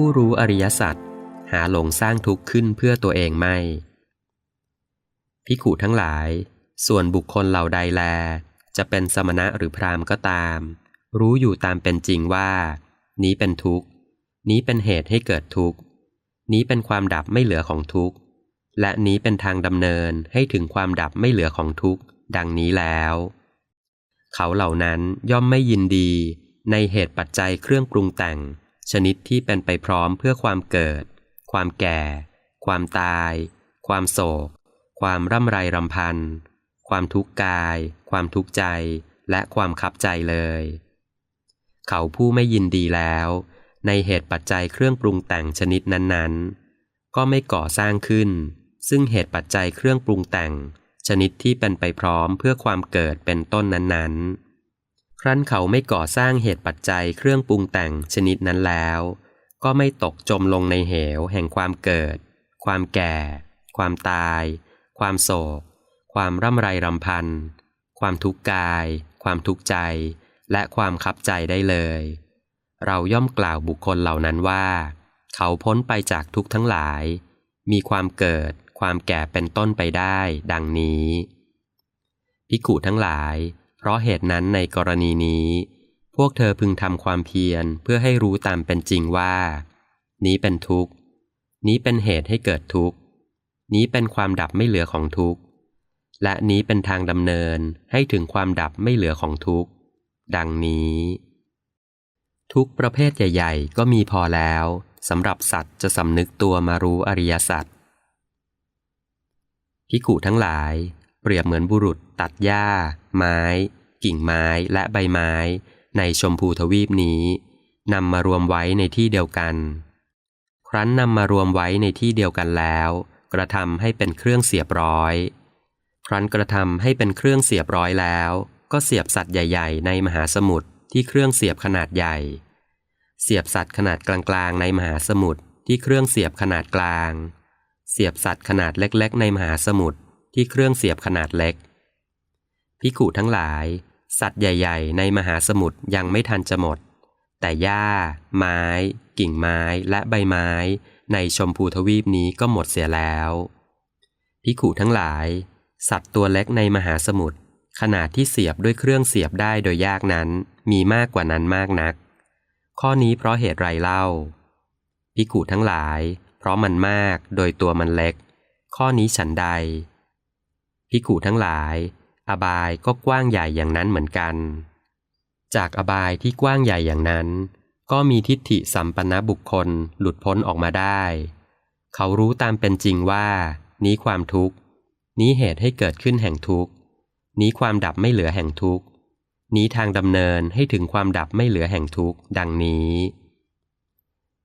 ผู้รู้อริยสัจหาหลงสร้างทุกข์ขึ้นเพื่อตัวเองไม่ พิขุทั้งหลาย ส่วนบุคคลเหล่าใดแล จะเป็นสมณะหรือพราหมณ์ก็ตาม รู้อยู่ตามเป็นจริงว่า นี้เป็นทุกข์ นี้เป็นเหตุให้เกิดทุกข์ นี้เป็นความดับไม่เหลือของทุกข์ และนี้เป็นทางดำเนินให้ถึงความดับไม่เหลือของทุกข์ ดังนี้แล้ว เขาเหล่านั้นย่อมไม่ยินดีในเหตุปัจจัยเครื่องปรุงแต่ง ชนิดที่เป็นไปพร้อมเพื่อความเกิด ความแก่ ความตาย ความโศก ความร่ำไรรำพัน ความทุกข์กาย ความทุกข์ใจ และความคับใจเลย เขาผู้ไม่ยินดีแล้ว ในเหตุปัจจัยเครื่องปรุงแต่งชนิดนั้นๆ ก็ไม่ก่อสร้างขึ้น ซึ่งเหตุปัจจัยเครื่องปรุงแต่ง ชนิดที่เป็นไปพร้อมเพื่อความเกิดเป็นต้นนั้นๆ ครั้นเขาไม่ก่อสร้างเหตุปัจจัยเครื่องปรุงแต่งชนิดนั้นแล้ว ก็ไม่ตกจมลงในเหวแห่งความเกิด ความแก่ ความตาย ความโศก ความร่ำไรรำพัน ความทุกข์กาย ความทุกข์ใจ และความคับใจได้เลย เราย่อมกล่าวบุคคลเหล่านั้นว่า เขาพ้นไปจากทุกทั้งหลาย มีความเกิด ความแก่เป็นต้นไปได้ ดังนี้ พิกุทั้งหลาย ราะเหตุนั้นในกรณีนี้ พวกเธอพึงทำความเพียรเพื่อให้รู้ตามเป็นจริงว่า นี้เป็นทุกข์ นี้เป็นเหตุให้เกิดทุกข์ นี้เป็นความดับไม่เหลือของทุกข์ และนี้เป็นทางดำเนินให้ถึงความดับไม่เหลือของทุกข์ ดังนี้ ทุกประเภทใหญ่ ๆ ก็มีพอแล้วสำหรับสัตว์จะสำนึกตัวมารู้อริยสัจพิกุทั้งหลาย เปรียบเหมือนบุรุษตัดหญ้า ไม้ กิ่งไม้และใบไม้ ในชมพูทวีปนี้นำมารวมไว้ในที่เดียวกัน ครั้นนำมารวมไว้ในที่เดียวกันแล้ว กระทำให้เป็นเครื่องเสียบร้อย ครั้นกระทำให้เป็นเครื่องเสียบร้อยแล้ว ก็เสียบสัตว์ใหญ่ ๆ ในมหาสมุทรที่เครื่องเสียบขนาดใหญ่ เสียบสัตว์ขนาดกลางๆ ในมหาสมุทรที่เครื่องเสียบขนาดกลาง เสียบสัตว์ขนาดเล็ก ๆ ในมหาสมุทร ที่เครื่องเสียบขนาดเล็ก พิกุทั้งหลาย สัตว์ใหญ่ ๆ ในมหาสมุทรยังไม่ทันจะหมด แต่หญ้า ไม้ กิ่งไม้และใบไม้ ในชมพูทวีปนี้ก็หมดเสียแล้วพิกุทั้งหลาย สัตว์ตัวเล็กในมหาสมุทรขนาดที่เสียบด้วยเครื่องเสียบได้โดยยากนั้นมีมากกว่านั้นมากนัก ข้อนี้เพราะเหตุไรเล่าพิกุทั้งหลาย เพราะมันมากโดยตัวมันเล็ก ข้อนี้ฉันใด พิกุทั้งหลาย อบายก็กว้างใหญ่อย่างนั้นเหมือนกัน จากอบายที่กว้างใหญ่อย่างนั้น ก็มีทิฏฐิสัมปันนบุคคลหลุดพ้นออกมาได้ เขารู้ตามเป็นจริงว่า นี้ความทุกข์ นี้เหตุให้เกิดขึ้นแห่งทุกข์ นี้ความดับไม่เหลือแห่งทุกข์ นี้ทางดำเนินให้ถึงความดับไม่เหลือแห่งทุกข์ ดังนี้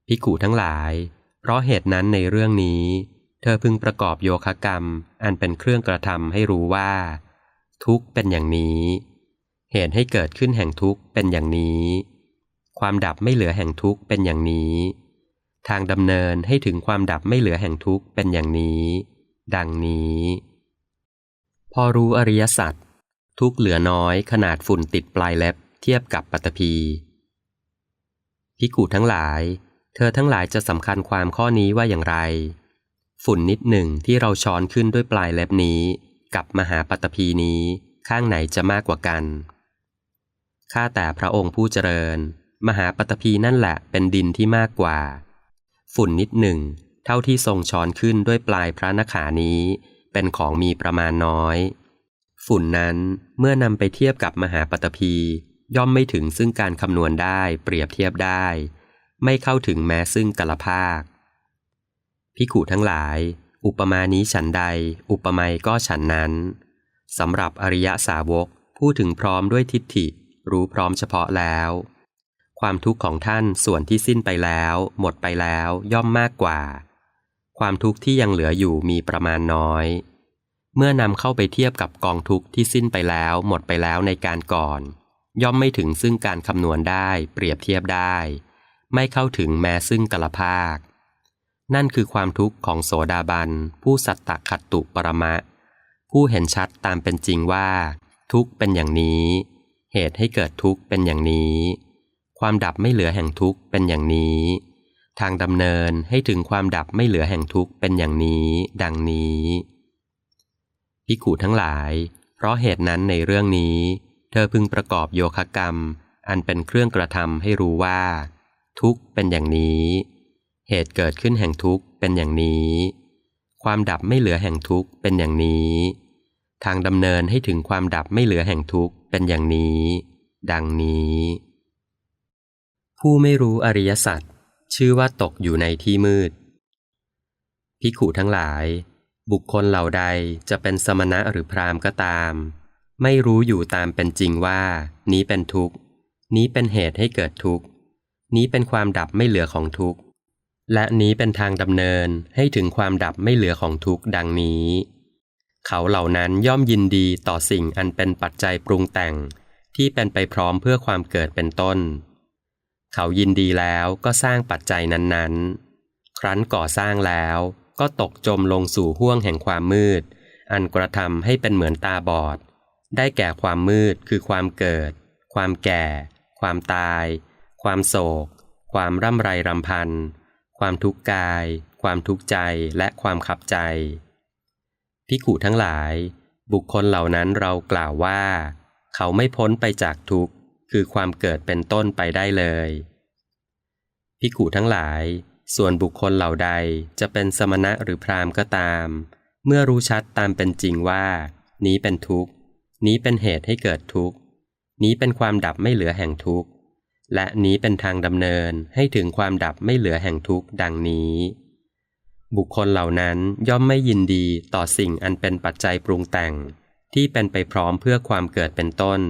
พิกุทั้งหลาย เพราะเหตุนั้นในเรื่องนี้ เธอพึงประกอบโยคะกรรม อันเป็นเครื่องกระทำให้รู้ว่า ทุกข์เป็นอย่างนี้ เหตุให้เกิดขึ้นแห่งทุกข์เป็นอย่างนี้ ความดับไม่เหลือแห่งทุกข์เป็นอย่างนี้ ทางดำเนินให้ถึงความดับไม่เหลือแห่งทุกข์เป็นอย่างนี้ ดังนี้ พอรู้อริยสัจทุกเหลือน้อยขนาดฝุ่นติดปลายเล็บเทียบกับปัตภีพิกูทั้งหลาย เธอทั้งหลายจะสำคัญความข้อนี้ว่าอย่างไร ฝุ่นนิดหนึ่งที่เราช้อนขึ้นด้วยปลายเล็บนี้ กับมหาปัตภีนี้ ข้างไหนจะมากกว่ากัน ข้าแต่พระองค์ผู้เจริญ มหาปัตภีนั่นแหละเป็นดินที่มากกว่า ฝุ่นนิดหนึ่ง เท่าที่ทรงช้อนขึ้นด้วยปลายพระนขานี้ เป็นของมีประมาณน้อย ฝุ่นนั้นเมื่อนำไปเทียบกับมหาปัตภีย่อมไม่ถึงซึ่งการคำนวณได้เปรียบเทียบได้ ไม่เข้าถึงแม้ซึ่งกลภาค พิขุทั้งหลาย อุปมานี้ฉันใด อุปไมยก็ฉันนั้นสำหรับอริยสาวกพูดถึงพร้อมด้วยทิฏฐิ รู้พร้อมเฉพาะแล้ว ความทุกข์ของท่านส่วนที่สิ้นไปแล้ว หมดไปแล้วย่อมมากกว่า ความทุกข์ที่ยังเหลืออยู่มีประมาณน้อย เมื่อนำเข้าไปเทียบกับกองทุกข์ที่สิ้นไปแล้ว หมดไปแล้วในการก่อน ย่อมไม่ถึงซึ่งการคำนวณได้ เปรียบเทียบได้ ไม่เข้าถึงแม้ซึ่งกลภาค นั่นคือความทุกข์ของโสดาบัน ผู้สัตตขัตตุปรมะ ผู้เห็นชัดตามเป็นจริงว่า ทุกข์เป็นอย่างนี้ เหตุให้เกิดทุกข์เป็นอย่างนี้ ความดับไม่เหลือแห่งทุกข์เป็นอย่างนี้ ทางดำเนินให้ถึงความดับไม่เหลือแห่งทุกข์เป็นอย่างนี้ ดังนี้พิขูทั้งหลาย เพราะเหตุนั้นในเรื่องนี้ เธอพึงประกอบโยคะกรรม อันเป็นเครื่องกระทำให้รู้ว่า ทุกข์เป็นอย่างนี้ เหตุเกิดขึ้นแห่งทุกข์เป็นอย่างนี้ ความดับไม่เหลือแห่งทุกข์เป็นอย่างนี้ ทางดำเนินให้ถึงความดับไม่เหลือแห่งทุกข์เป็นอย่างนี้ ดังนี้ ผู้ไม่รู้อริยสัจชื่อว่าตกอยู่ในที่มืด พิขูทั้งหลาย บุคคลเหล่าใดจะเป็นสมณะหรือพราหมณ์ก็ตาม ไม่รู้อยู่ตามเป็นจริงว่า นี้เป็นทุกข์ นี้เป็นเหตุให้เกิดทุกข์ นี้เป็นความดับไม่เหลือของทุกข์ และนี้เป็นทางดำเนินให้ถึงความดับไม่เหลือของทุกข์ดังนี้ เขาเหล่านั้นย่อมยินดีต่อสิ่งอันเป็นปัจจัยปรุงแต่ง ที่เป็นไปพร้อมเพื่อความเกิดเป็นต้น เขายินดีแล้วก็สร้างปัจจัยนั้นๆ ครั้นก่อสร้างแล้วก็ตกจมลงสู่ห้วงแห่งความมืด อันกระทำให้เป็นเหมือนตาบอด ได้แก่ความมืดคือความเกิด ความแก่ ความตาย ความโศก ความร่ำไรรำพัน ความทุกข์กาย ความทุกข์ใจและความขับใจพิขูทั้งหลาย บุคคลเหล่านั้นเรากล่าวว่า เขาไม่พ้นไปจากทุกข์ คือความเกิดเป็นต้นไปได้เลยพิขูทั้งหลาย ส่วนบุคคลเหล่าใดจะเป็นสมณะหรือพราหมณ์ก็ตาม เมื่อรู้ชัดตามเป็นจริงว่า นี้เป็นทุกข์ นี้เป็นเหตุให้เกิดทุกข์ นี้เป็นความดับไม่เหลือแห่งทุกข์ และนี้เป็นทางดำเนินให้ถึงความดับไม่เหลือแห่งทุกข์ดังนี้ บุคคลเหล่านั้นย่อมไม่ยินดีต่อสิ่งอันเป็นปัจจัยปรุงแต่ง ที่เป็นไปพร้อมเพื่อความเกิดเป็นต้น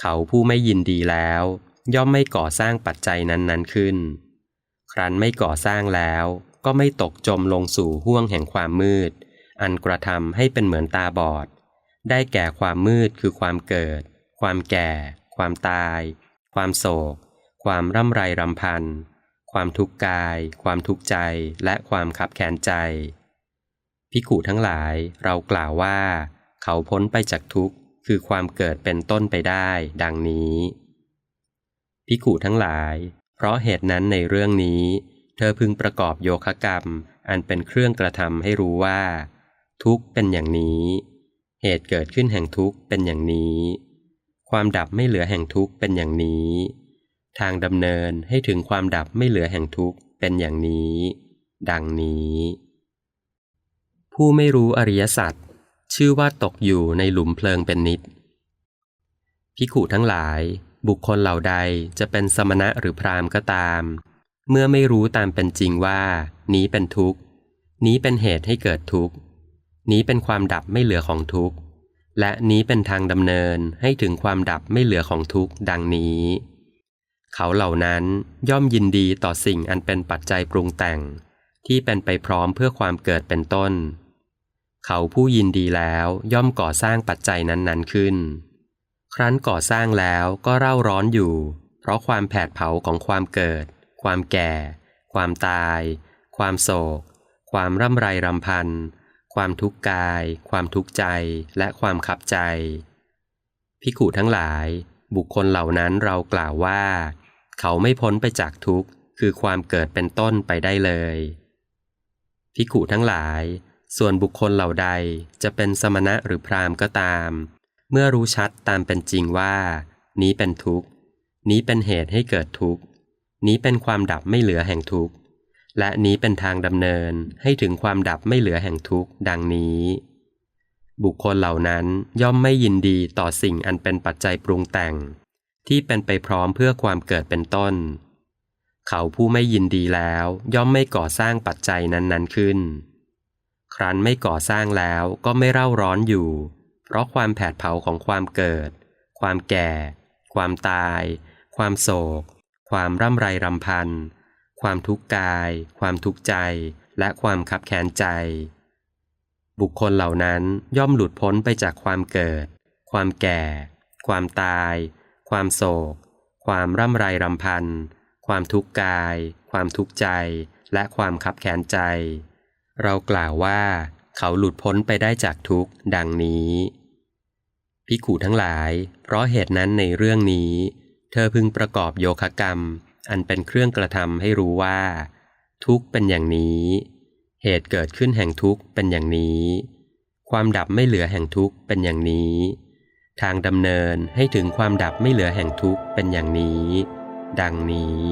เขาผู้ไม่ยินดีแล้ว ย่อมไม่ก่อสร้างปัจจัยนั้นๆขึ้น ครั้นไม่ก่อสร้างแล้วก็ไม่ตกจมลงสู่ห้วงแห่งความมืด อันกระทำให้เป็นเหมือนตาบอด ได้แก่ความมืดคือความเกิด ความแก่ ความตาย ความโศก ความร่ำไรรำพัน ความทุกข์กาย ความทุกข์ใจ และความขับแค้นใจ พิขูทั้งหลายเรากล่าวว่า เขาพ้นไปจากทุกข์ คือความเกิดเป็นต้นไปได้ ดังนี้ พิขูทั้งหลาย เพราะเหตุนั้นในเรื่องนี้ เธอพึงประกอบโยคะกรรม อันเป็นเครื่องกระทำให้รู้ว่า ทุกข์เป็นอย่างนี้ เหตุเกิดขึ้นแห่งทุกข์เป็นอย่างนี้ ความดับไม่เหลือแห่งทุกข์เป็นอย่างนี้ ทางดำเนินให้ถึงความดับไม่เหลือแห่งทุกข์เป็นอย่างนี้ ดังนี้ ผู้ไม่รู้อริยสัจชื่อว่าตกอยู่ในหลุมเพลิงเป็นนิดพิขูทั้งหลาย บุคคลเหล่าใดจะเป็นสมณะหรือพราหมณ์ก็ตาม เมื่อไม่รู้ตามเป็นจริงว่า นี้เป็นทุกข์ นี้เป็นเหตุให้เกิดทุกข์ นี้เป็นความดับไม่เหลือของทุกข์ และนี้เป็นทางดำเนินให้ถึงความดับไม่เหลือของทุกข์ดังนี้ เขาเหล่านั้นย่อมยินดีต่อสิ่งอันเป็นปัจจัยปรุงแต่ง ที่เป็นไปพร้อมเพื่อความเกิดเป็นต้น เขาผู้ยินดีแล้วย่อมก่อสร้างปัจจัยนั้นๆขึ้น ครั้นก่อสร้างแล้วก็เร่าร้อนอยู่ เพราะความแผดเผาของความเกิด ความแก่ ความตาย ความโศก ความร่ำไรรำพัน ความทุกข์กาย ความทุกข์ใจ และความขับใจ พิขูทั้งหลาย บุคคลเหล่านั้นเรากล่าวว่า เขาไม่พ้นไปจากทุกข์ คือความเกิดเป็นต้นไปได้เลย พิขูทั้งหลาย ส่วนบุคคลเหล่าใดจะเป็นสมณะหรือพราหมณ์ก็ตาม เมื่อรู้ชัดตามเป็นจริงว่า นี้เป็นทุกข์ นี้เป็นเหตุให้เกิดทุกข์ นี้เป็นความดับไม่เหลือแห่งทุกข์ และนี้เป็นทางดำเนินให้ถึงความดับไม่เหลือแห่งทุกข์ดังนี้ บุคคลเหล่านั้นย่อมไม่ยินดีต่อสิ่งอันเป็นปัจจัยปรุงแต่ง ที่เป็นไปพร้อมเพื่อความเกิดเป็นต้น เขาผู้ไม่ยินดีแล้วย่อมไม่ก่อสร้างปัจจัยนั้นๆขึ้น ครั้นไม่ก่อสร้างแล้วก็ไม่เร่าร้อนอยู่ เพราะความแผดเผาของความเกิด ความแก่ ความตาย ความโศก ความร่ำไรรำพัน ความทุกข์กาย ความทุกข์ใจ และความขับแค้นใจ บุคคลเหล่านั้นย่อมหลุดพ้นไปจากความเกิด ความแก่ ความตาย ความโศก ความร่ำไรรำพัน ความทุกข์กาย ความทุกข์ใจ และความขับแค้นใจ เรากล่าวว่า เขาหลุดพ้นไปได้จากทุกข์ดังนี้พิขูทั้งหลาย เพราะเหตุนั้นในเรื่องนี้ เธอพึงประกอบโยคะกรรม อันเป็นเครื่องกระทำให้รู้ว่า ทุกเป็นอย่างนี้ เหตุเกิดขึ้นแห่งทุกเป็นอย่างนี้ ความดับไม่เหลือแห่งทุกเป็นอย่างนี้ ทางดำเนินให้ถึงความดับไม่เหลือแห่งทุกเป็นอย่างนี้ ดังนี้